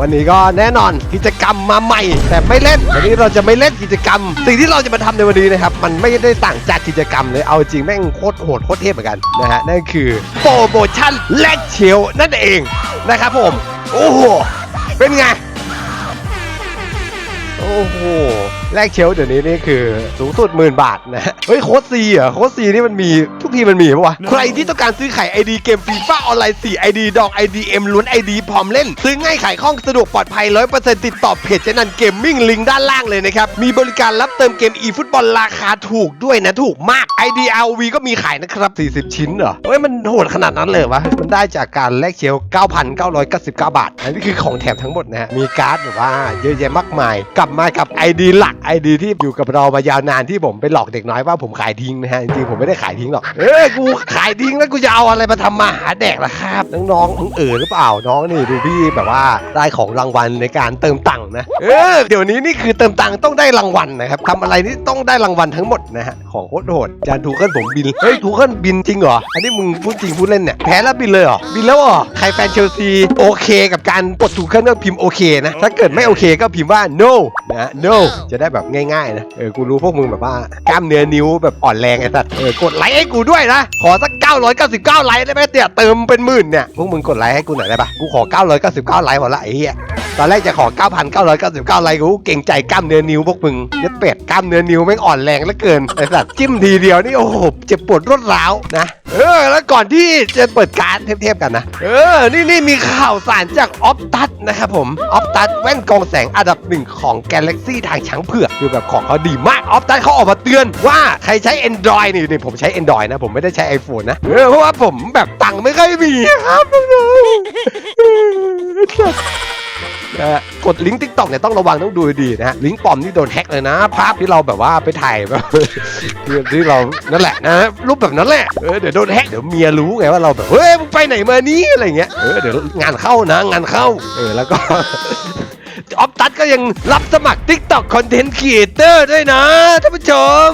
วันนี้ก็แน่นอนกิจกรรมมาใหม่ แต่ไม่เล่น วันนี้เราจะไม่เล่นกิจกรรม สิ่งที่เราจะมาทำในวันนี้นะครับ มันไม่ได้ต่างจากกิจกรรมเลย เอาจริงแม่งโคตรโหดโคตรเทพเหมือนกันนะฮะ นั่นคือโปรโมชั่นแลกเชลนั่นเองนะครับผม โอ้โห เป็นไง โอ้โห แลกเชลฟ์เดี๋ยวนี้นี่คือสูงสุดหมื่นบาทนะเฮ้ยโค้ดซีเหรอโค้ดซีนี่มันมีทุกทีมันมีปะวะใครที่ต้องการซื้อขาย ID เกมฟีฟ่าออนไลน์4 ID ดอก IDM ล้วน ID พร้อมเล่น ซื้อง่ายขายคล่องสะดวกปลอดภัย 100%ติดต่อเพจเจนันเกมมิ่งลิงก์ด้านล่างเลยนะครับ มีบริการรับเติมเกม e ฟุตบอลราคาถูกด้วยนะถูกมาก ID ROV ก็มีขายนะครับ 40 ชิ้นเหรอเฮ้ยมันโหดขนาดนั้นเลยเหรอวะมันได้จากการแลกเชลฟ์9,999 บาทอันนี้คือของแถมทั้งหมดนะฮะมีการ์ดแบบว่าเยอะแยะมากมาย กลับมากับ ID หลัก ID ที่อยู่กับเรามายาวนานที่ผมไปหลอกเด็กน้อยว่าผมขายทิ้งนะฮะจริงๆผมไม่ได้ขายทิ้งหรอกเอ้ยกูขายทิ้งแล้วกูจะเอาอะไรมาทำมาหาแดกล่ะครับน้องๆเออหรือเปล่าน้องนี่ดูพี่แบบว่าได้ของรางวัลในการเติมตังค์นะเออเดี๋ยวนี้นี่คือเติมตังค์ต้องได้รางวัลนะครับทำอะไรนี่ต้องได้รางวัลทั้งหมดนะฮะของโคตรโหดจานทูเคิลผมบินเฮ้ยทูเคิลบินจริงเหรออันนี้มึงพูดจริงพูดเล่นเนี่ยแพ้แล้วบินเลยเหรอบินแล้วเหรอใครแฟนเชลซีโอเค กับการกดทูเคิลก็พิมพ์โอเคนะถ้าเกิดไม่โอเคก็พิมพ์ว่า no นะ no จะได้แบบง่ายๆนะเออกูรู้พวกมึงแบบว่ากล้ามเนื้อนิ้วแบบอ่อนแรงไอ้สัตว์เออกดไลค์ให้กูด้วยนะขอสัก 999 ไลค์ได้ไหมเตี่ยเติมเป็นหมื่นเนี่ยพวกมึงกดไลค์ให้กูหน่อยได้ปะกูขอ 999 ไลค์หมดละไอ้เหี้ยตอนแรกจะขอ 9,999 ไลค์กูเก่งใจกล้ามเนื้อนิ้วพวกมึงยัดเป็ดกล้ามเนื้อนิ้วแม่งอ่อนแรงเหลือเกินไอ้สัตว์จิ้มทีเดียวนี่โอ้โหเจ็บปวดรวดร้าวนะเออแล้วก่อนที่จะเปิดการเทพๆกันนะเออนี่นี่มีข่าวสารจากออฟตัสนะครับผมออฟตัสแว่นกองแสงอันดับหนึ่งของ Galaxy ทางช้างเผือกคือแบบของเขาดีมากออฟตัสเขาออกมาเตือนว่าใครใช้ Android นี่นี่ผมใช้ Android นะผมไม่ได้ใช้ iPhone นะเออเพราะว่าผมแบบตังค์ไม่ค่อยมีครับน้องๆนะฮะกดลิงก์ทิกตอกเนี่ยต้องระวังต้องดูดีนะฮะลิงก์ปลอมนี่โดนแฮ็กเลยนะ ภาพที่เราแบบว่าไปถ่ายแบบที่ที่เรานั่นแหละนะรูปแบบนั้นแหละเออเดี๋ยวโดนแฮ็กเดี๋ยวเมียรู้ไงว่าเราแบบเฮ้ยมึงไปไหนมานี้อะไรเงี้ยเออเดี๋ยวงานเข้านะ งานเข้าเออแล้วก็ ออฟตัสก็ยังรับสมัคร TikTok Content Creator ด้วยนะท่านผู้ชม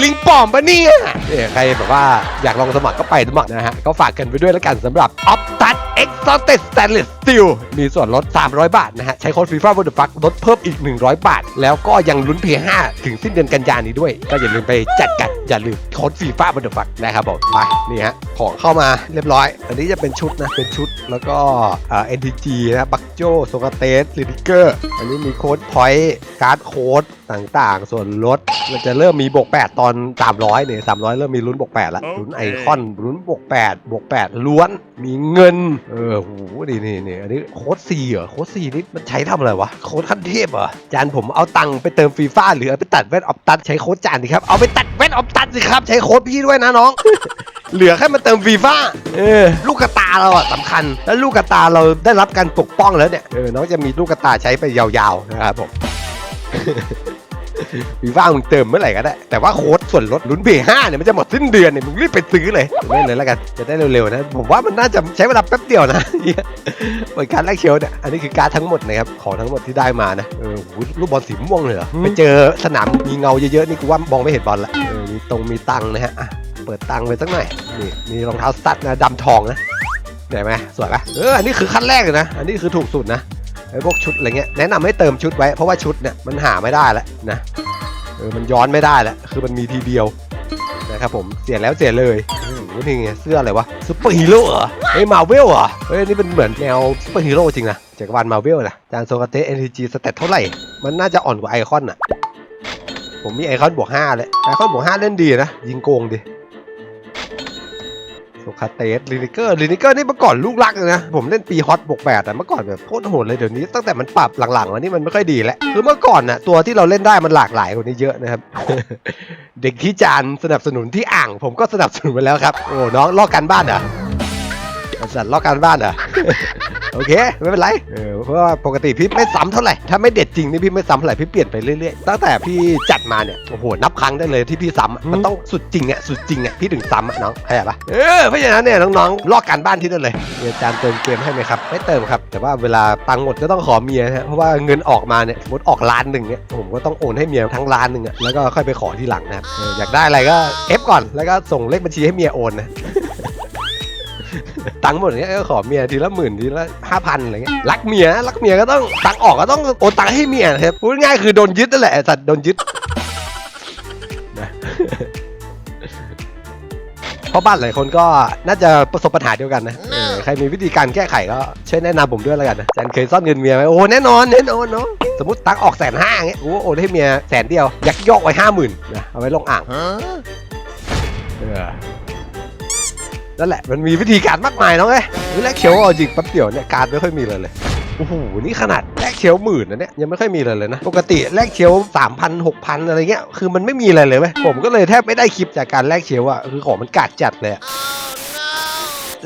หลิงก์ปลอมปะเนี่ยเนี่ยใครแบบว่าอยากลองสมัครก็ไปสมัครนะฮะก็ฝากกันไปด้วยแล้วกันสำหรับ Optus Exalted Stainless Steel มีส่วนลด 300 บาทนะฮะ ใช้โค้ด FIFA w o r d f u c k ลดเพิ่มอีก 100 บาท แล้วก็ยังลุ้นเพย์5ถึงสิ้นเดือนกันยายนนี้ด้วย ก็อย่าลืมไปจัดกัน อย่าลืมโค้ด FIFA w o r d f u c k นะครับผมไปนี่ฮะ ของเข้ามาเรียบร้อย อันนี้จะเป็นชุดนะ เป็นชุดแล้วก็เอ่อ NTG นะบักโจโซกาเตสลินิเกอร์อันนี้มีโค้ดพอยต์การ์ดโค้ด ต่างๆ ส่วนลดมันจะเริ่มมีบวก 8 ตอน 300เนี่ย300 เริ่มมีลุ้นบวก8แล้วลุ้นไอคอนลุ้นบวก 8 บวก 8 ล้วนมีเงิน เออโหนี่นี่นี่อันนี้โค้ดซีเหรอโค้ดซีนี่มันใช้ทำอะไรวะ โค้ดขั้นเทพเหรอจานผมเอาตังค์ไปเติมฟีฟ่าหรือเอาไปตัดแว่นออฟตัดใช้โค้ดจานดิครับเอาไปตัดแว่นออฟตัดสิครับใช้โค้ดพี่ด้วยนะน้องเหลือแค่มาเติมฟีฟ่าเออ ลูกกระตาเราอะสำคัญ แล้วลูกกระตาเราได้รับการปกป้องแล้วเนี่ย เออ น้องจะมีลูกกระตาใช้ไปยาวๆ นะครับผม ฟีฟ่ามึงเติมเมื่อไหร่ก็ได้ แต่ว่าโค้ดส่วนลดลุ้นเพย์ห้าเนี่ยมันจะหมดสิ้นเดือนเนี่ยมึงรีบไปซื้อเลยเล่นเลยแล้วกันจะได้เร็วๆนะ ผมว่ามันน่าจะใช้เวลาแป๊บเดียวนะเหี้ยเปิดการแรกเชลเนี่ยอันนี้คือการดทั้งหมดนะครับของทั้งหมดที่ได้มานะเออโหลูกบอลสีม่วงเลยเหรอไปเจอสนามมีเงาเยอะๆนี่กูว่ามองไม่เห็นบอลละเออมีตรงมีตังค์นะฮะอะเปิดตังค์ไปสักหน่อยนี่มีรองเท้าสตั๊ดนะดำทองนะเห็นไหมสวยปะเอออันนี้คือขั้นแรกเลยนะ อันนี้คือถูกสุดนะ ไอ้พวกชุดอะไรเงี้ยแนะนำให้เติมชุดไว้เพราะว่าชุดเนี่ยมันหาไม่ได้แล้วนะเออมันย้อนไม่ได้แล้วคือมันมีทีเดียวนะครับผมเสียแล้วเสียเลยโอ้นี่ไงเสื้ออะไรวะซูเปอร์ฮีโร่เหรอเฮ้ยมาเวลเหรอเฮ้ยนี่เป็นเหมือนแนวซูเปอร์ฮีโร่จริงนะจักรวาลมาเวลนะจานโซกาเตเอ็นทีจีสเตตเท่าไหร่ มันน่าจะอ่อนกว่าไอคอนอะผมมีไอคอนบวก5เลยไอคอนบวก5เล่นดีนะยิงโกงดิ โซคาเตสลินิเกอร์ลินิเกอร์นี่เมื่อก่อนลูกรักเลยนะ ผมเล่นปีฮอตบกแปดแต่เมื่อก่อนแบบโคตรโหดเลยเดี๋ยวนี้ตั้งแต่มันปรับหลังๆมานี่มันไม่ค่อยดีแล้วคือเมื่อก่อนน่ะตัวที่เราเล่นได้มันหลากหลายกว่านี้เยอะนะครับ เด็กที่จานสนับสนุนที่อ่าง ผมก็สนับสนุนไปแล้วครับ โอ้น้องลอกกันบ้านเหรอไอ้สัตว์ลอกกันบ้านเหรอ โอเค ไม่เป็นไรเออเพราะว่าปกติพี่ไม่ซ้ำเท่าไหร่ ถ้าไม่เด็ดจริงนี่พี่ไม่ซ้ำเท่าไหร่พี่เปลี่ยนไปเรื่อยๆ ตั้งแต่พี่จัดมาเนี่ย โอ้โห นับครั้งได้เลยที่พี่ซ้ำอะมันต้องสุดจริงอะ สุดจริงอะ พี่ถึงซ้ำอะน้องเข้าใจปะเออ เพราะฉะนั้นเนี่ยน้องๆ ลอกการบ้านที่นั่นเลยมีอาจารย์เติมเกมให้ไหมครับ ไม่เติมครับ แต่ว่าเวลาตังค์หมดก็ต้องขอเมียนะฮะเพราะว่าเงินออกมาเนี่ยสมมติออกล้านหนึ่งเนี่ยผมก็ต้องโอนให้เมียทั้งล้านหนึ่งอะ แล้วก็ค่อยไปขอที่หลังนะครับเอออยากได้อะไรก็เอฟก่อน แล้วก็ส่งเลขบัญชีให้เมียโอนนะ ตังค์หมดเนี้ยก็ขอเมียทีละหมื่นทีละห้าพันอะไรเงี้ยรักเมียรักเมียก็ต้องตังค์ออกก็ต้องโอนตังค์ให้เมียนะครับพูดง่ายๆคือโดนยึดนั่นแหละไอ้สัตว์โดนยึดนะเพราะบ้านหลายคนก็น่าจะประสบปัญหาเดียวกันนะเออใครมีวิธีการแก้ไขก็ช่วยแนะนำผมด้วยแล้วกันนะแจนเคยซ่อนเงินเมียไหมโอ้แน่นอนแน่นอนเนาะสมมติตังค์ออกแสนห้าเงี้ยโอ้โอนให้เมียแสนเดียวยักยอกไว้ห้าหมื่นนะเอาไว้ลงอ่าง เออ นั่นแหละมันมีวิธีการมากมายน้องเอ้ยแลกเขียวเอาจริงแป๊บเดียวเนี่ยการไม่ค่อยมีเลยเลยโอ้โหนี่ขนาดแลกเขียวหมื่นนะเนี่ยยังไม่ค่อยมีเลยเลยนะ ปกติแลกเขียวสามพันหกพันอะไรเงี้ยคือมันไม่มีอะไรเลยเว้ยผมก็เลยแทบไม่ได้คลิปจากการแลกเขียวอะคือของมันกาดจัดเลย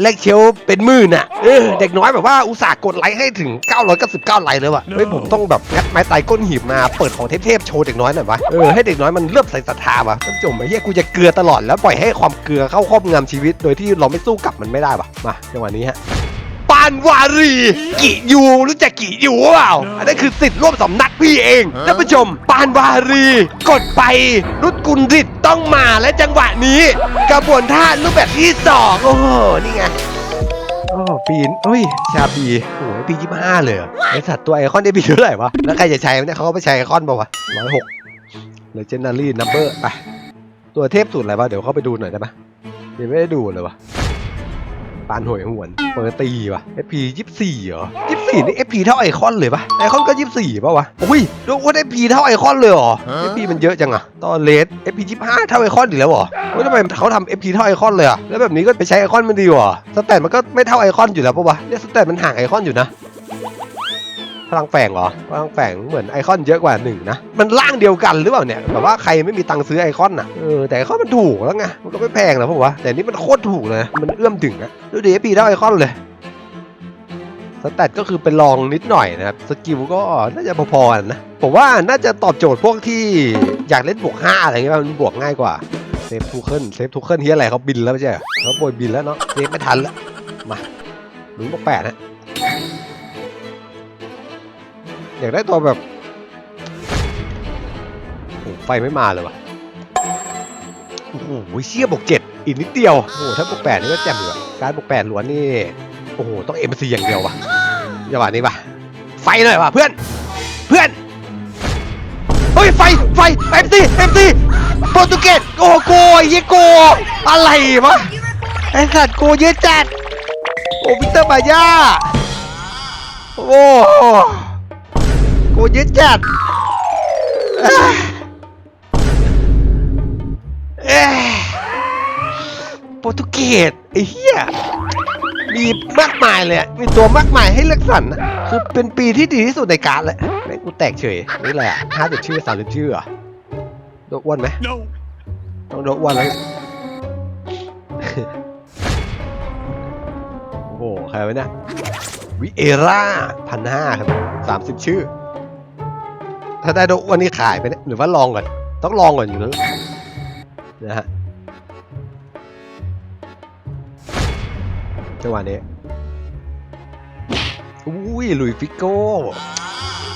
แลกเขียวเป็นหมื่นอะเออเด็กน้อยแบบว่าอุตส่าห์กดไลค์ให้ถึง 999 ไลค์เลยว่ะเฮ้ยผมต้องแบบงัดไม้ตายก้นหีบมาเปิดของเทพๆโชว์เด็กน้อยหน่อยวะเออให้เด็กน้อยมันเลื่อมใส่ศรัทธาวะท่านผู้ชมไอ้เหี้ยกูจะเกลือตลอดแล้วปล่อยให้ความเกลือเข้าครอบงำชีวิต โดยที่เราไม่สู้กลับมันไม่ได้ปะมาจังหวะนี้ฮะ ปานวารี กิยูรู้จักกิยูเปล่า อันนั้นคือสิทธิ์ร่วมสำนักพี่เองท่านผู้ชม ปานวารี กดไปรุดกุลริตต้องมาและจังหวะนี้ กระบวนท่ารูปแบบที่สองโอ้โหนี่ไงโอ้ปีนเฮ้ย ชาปีโอ้ยปียี่ห้าเลยเหรอไอสัตว์ตัวไอคอนได้ปีเท่าไหร่วะ แล้วใครจะใช้มันเนี่ยเขาก็ไปใช้ไอคอนเปล่าวะร้อยหกเลเจนดารี่นัมเบอร์ไป ตัวเทพสุดอะไรวะ เดี๋ยวเข้าไปดูหน่อยได้ปะยังไม่ได้ดูเลยวะ ปานหวยหวน เปิดตีว่ะ FP ยี่สี่เหรอยี่สี่นี่ FP เท่าไอคอนเลยปะไอคอนก็ยี่สี่ป่ะวะอุ้ยดูว่า FP เท่าไอคอนเลยเหรอ FP มันเยอะจังอะตอนเลส FP ยี่ห้าเท่าไอคอนอีกแล้วเหรอเฮ้ยทำไมเขาทำ FP เท่าไอคอนเลยอะแล้วแบบนี้ก็ไปใช้ไอคอนมันดีกว่าสแตทมันก็ไม่เท่าไอคอนอยู่แล้วปะวะเนี่ยสแตทมันห่างไอคอนอยู่นะ พลังแฝงเหรอพลังแฝงเหมือนไอคอนเยอะกว่าหนึ่งนะมันร่างเดียวกันหรือเปล่าเนี่ยแบบว่าใครไม่มีตังค์ซื้อไอคอนอะเออแต่ไอคอนมันถูกแล้วไงมันก็ไม่แพงนะผมว่าแต่นี่มันโคตรถูกเลยมันเอื้อมถึงอะดูดิปีเท่าไอคอนเลยสแตทก็คือเป็นรองนิดหน่อยนะครับสกิลก็น่าจะพอๆนะผมว่าน่าจะตอบโจทย์พวกที่อยากเล่นบวกห้าอะไรเงี้ยมันบวกง่ายกว่าเซฟทูเคิลเซฟทูเคิลที่อะไรเขาบินแล้วไม่ใช่เหรอเขาโบยบินแล้วเนาะเซฟไม่ทันแล้วมาหนุนบวกแปดนะ อยากได้ตัวแบบโอ้ไฟไม่มาเลยวะโอ้โหเชี่ยบวกเจ็ดอีกนิดเดียวโอ้โหถ้าบวกแปดนี่ก็แจ่มอยู่อะการบวกแปดล้วนนี่โอ้โหต้องเอ็มซีอย่างเดียววะจังหวะนี้ปะไฟหน่อยวะเพื่อนเพื่อนเฮ้ยไฟไฟเอ็มซีเอ็มซีโปรตุเกสโอ้โกยยี่โกอะไรวะไอ้สัตว์โกเยอะจัดโอ้วิเตอร์บาย่าโอ้ กเยอะจัดอะเอ้ยโปรตุเกสไอ้เหี้ยมีมากมายเลยมีตัวมากมายให้เลือกสรรนะคือเป็นปีที่ดีที่สุดในการเลยแม่งกูแตกเฉยนี่แหละห้าสิบชื่อสามสิบชื่อเหรอโดนอ้วนไหมต้องโดนอ้วนแล้วโอ้โหใครวะเนี่ยวิเอร่าพันห้าครับสามสิบชื่อ ถ้าได้โดนอ้วนนี่ขายไปเนี่ยหรือว่าลองก่อน ต้องลองก่อนอยู่แล้วนะฮะจังหวะนี้อุ้ยหลุยส์ฟิโก้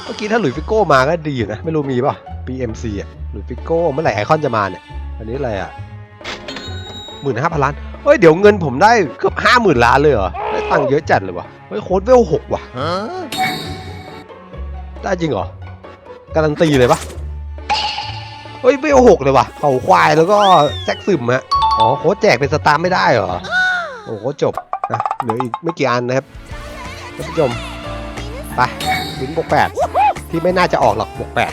เมื่อกี้ถ้าหลุยส์ฟิโก้มาก็ดีอยู่นะ ไม่รู้มีป่ะ PMC อะหลุยส์ฟิโก้เมื่อไหร่ไอคอนจะมาเนี่ย อันนี้อะไรอะหมื่นห้าพันล้าน เฮ้ย เดี๋ยวเงินผมได้เกือบห้าหมื่นล้านเลยเหรอ ได้ตังค์เยอะจัดเลยวะเฮ้ย โค้ดเวลหกว่ะ Huh? ได้จริงเหรอ การันตีเลยปะเฮ้ยเวลหกเลยว่ะเผาควายแล้วก็แซกซึมฮะอ๋อโค้ดแจกเป็นสตาร์ไม่ได้เหรอโอ้โหจบนะเหลืออีกไม่กี่อันนะครับท่านผู้ชมไปลุ้นบวกแปดที่ไม่น่าจะออกหรอกบวกแปด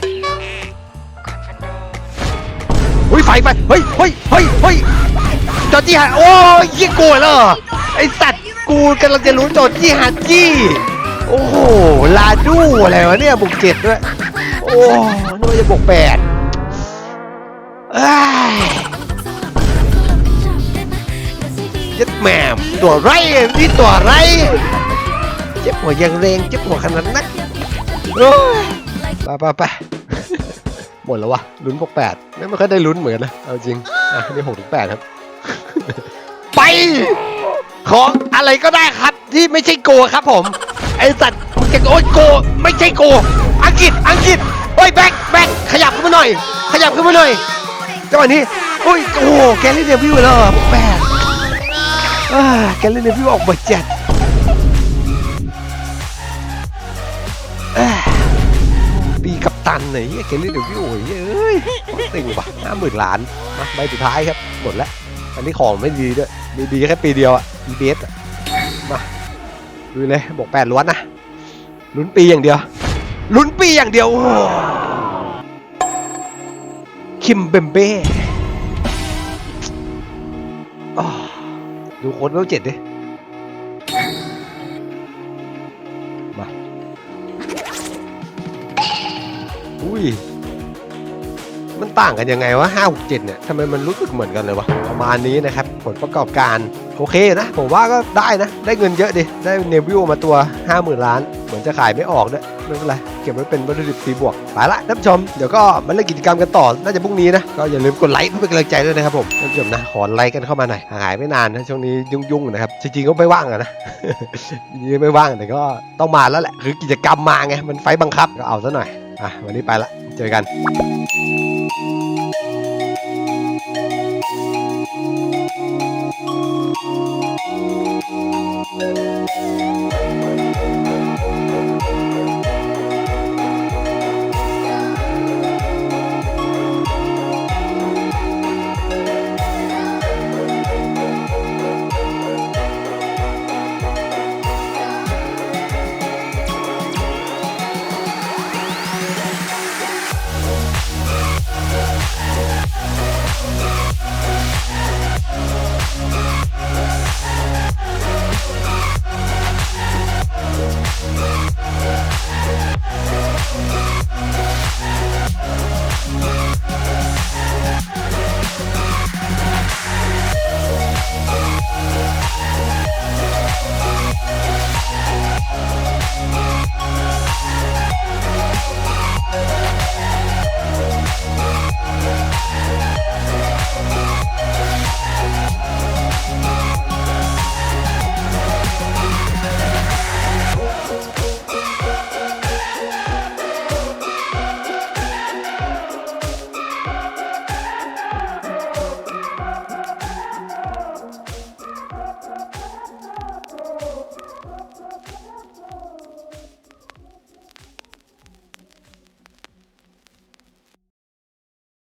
อุ้ยไฟไฟเฮ้ยเฮ้ยเฮ้ยเฮ้ยจอร์จี้ฮาโอ้ยยี่โกรธแล้วเหรอไอสัตว์กูกำลังจะรู้จอร์จี้ฮาจี้โอ้โหลาดูอะไรวะเนี่ยบวกเจ็ดด้วย โอ้นึกว่าจะบวกแปดเอ้ยยัดแหม่มตัวไรนี่ตัวไรเจ็บหัวยังแรงเจ็บหัวขนาดนักโอ้ยไปไปไปหมดแล้ววะลุ้นบวกแปดไม่ไม่ค่อยได้ลุ้นเหมือนกันนะเอาจริงอะนี่หกถึงแปดครับ ไป ของอะไรก็ได้ครับที่ไม่ใช่โกครับผม ไอสัตว์มึงโอ้ยโก ไม่ใช่โก อังกฤษอังกฤษ ยแบ็คแบ็คขยับขึ้นมาหน่อย ขยับขึ้นมาหน่อยจังหวะนี้โอ้ยโอ้โหแกเล่นเดบิวต์แล้วเหรอบวกแปดแกเล่นในพี่ออกมาจัดปีกับตันไหนแกเล่นในพี่โอ้ยเอ้ยติ่งว่ะห้าหมื่นล้านมาใบสุดท้ายครับหมดแล้วอันนี้ของไม่ดีด้วยมีดีแค่ปีเดียวอะ EBS อะมาดูเลยบอกแปดล้วนนะลุ้นปีอย่างเดียวลุ้นปีอย่างเดียวโอ้ คิมเบมเบ้ดูโค้ดเวลเจ็ดดิ มา อุ้ย มันต่างกันยังไงวะ5 6 7เจ็ดเนี่ยทำไมมันรู้สึกเหมือนกันเลยวะ ประมาณนี้นะครับ ผลประกอบการ โอเคนะ ผมว่าก็ได้นะ ได้เงินเยอะดิ ได้เนวิวมาตัว50,000ล้าน เหมือนจะขายไม่ออกด้วยไม่เป็นไร ก็บไว้เป็นวัตถุดิบตีบวกไปละท่านผู้ชมเดี๋ยวก็มาเล่นกิจกรรมกันต่อน่าจะพรุ่งนี้นะก็อย่าลืมกดไลค์เพื่อเป็นกำลังใจด้วยนะครับผมท่านผู้ชมนะขอไลค์กันเข้ามาหน่อยหายไม่นานนะช่วงนี้ยุ่งๆนะครับจริงๆก็ไม่ว่างอะนะจริงไม่ว่างแต่ก็ต้องมาแล้วแหละคือกิจกรรมมาไงมันไฟบังคับก็เอาซะหน่อยอะวันนี้ไปละเจอกัน